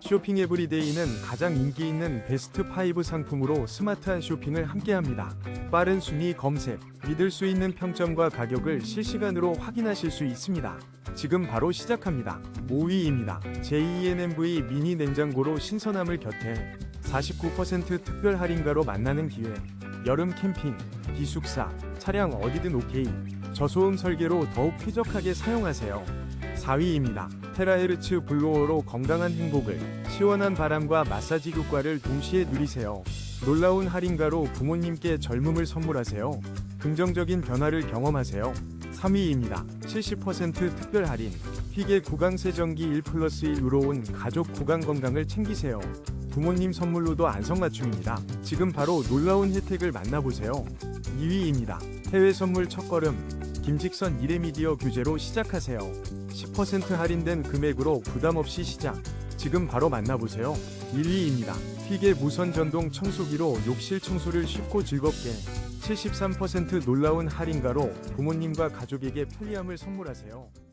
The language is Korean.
쇼핑 에브리데이는 가장 인기 있는 베스트 5 상품으로 스마트한 쇼핑을 함께합니다. 빠른 순위 검색, 믿을 수 있는 평점과 가격을 실시간으로 확인하실 수 있습니다. 지금 바로 시작합니다. 5위입니다. JENMV 미니 냉장고로 신선함을 곁에 49% 특별 할인가로 만나는 기회. 여름 캠핑, 기숙사, 차량 어디든 오케이. 저소음 설계로 더욱 쾌적하게 사용하세요. 4위입니다. 테라헤르츠 블로어로 건강한 행복을 시원한 바람과 마사지 효과를 동시에 누리세요. 놀라운 할인가로 부모님께 젊음을 선물하세요. 긍정적인 변화를 경험하세요. 3위입니다. 70% 특별 할인. 휘게 구강 세정기 1 플러스 1으로 온 가족 구강 건강을 챙기세요. 부모님 선물로도 안성맞춤입니다. 지금 바로 놀라운 혜택을 만나보세요. 2위입니다. 해외 선물 첫걸음. 김직선 이레미디어 규제로 시작하세요. 10% 할인된 금액으로 부담 없이 시작. 지금 바로 만나보세요. 1위입니다. 휘게 무선 전동 청소기로 욕실 청소를 쉽고 즐겁게 73% 놀라운 할인가로 부모님과 가족에게 편리함을 선물하세요.